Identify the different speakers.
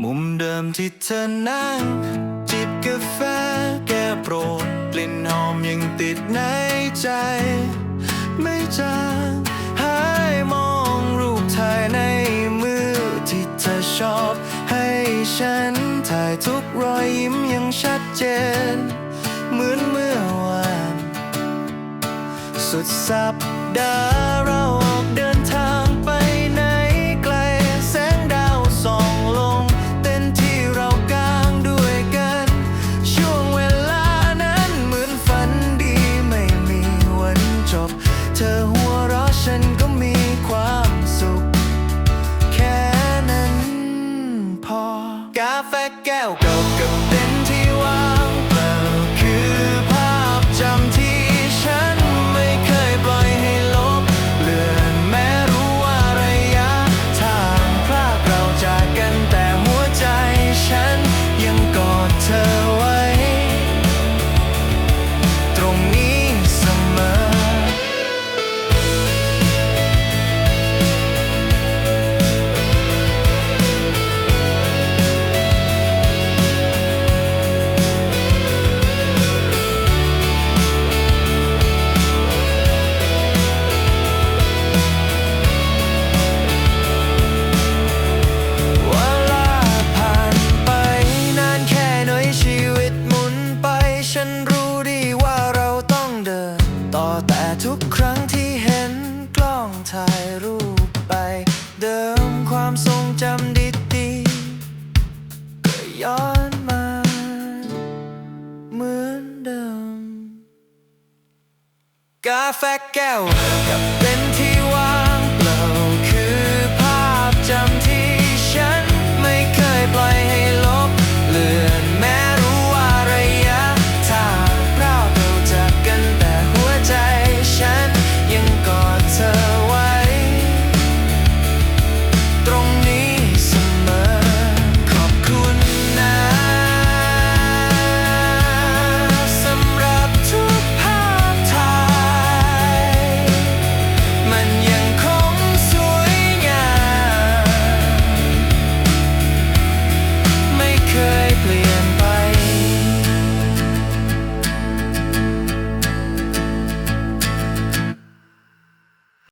Speaker 1: มุมเดิมที่เธอนั่ง จิบกาแฟแก้โปรดกลิ่นหอมยังติดในใจ ไม่จางหายมองรูปถ่ายในมือที่เธอชอบ ให้ฉันถ่ายทุกรอยยิ้มยังชัดเจน เหมือนเมื่อวาน สุดสัปดาห์เรา กาแฟแก้วเก่า ทุกครั้งที่เห็นกล้องถ่ายรูปไป เดิมความทรงจำดีๆก็ย้อนมาเหมือนเดิม กาแฟแก้วกับเป็นที่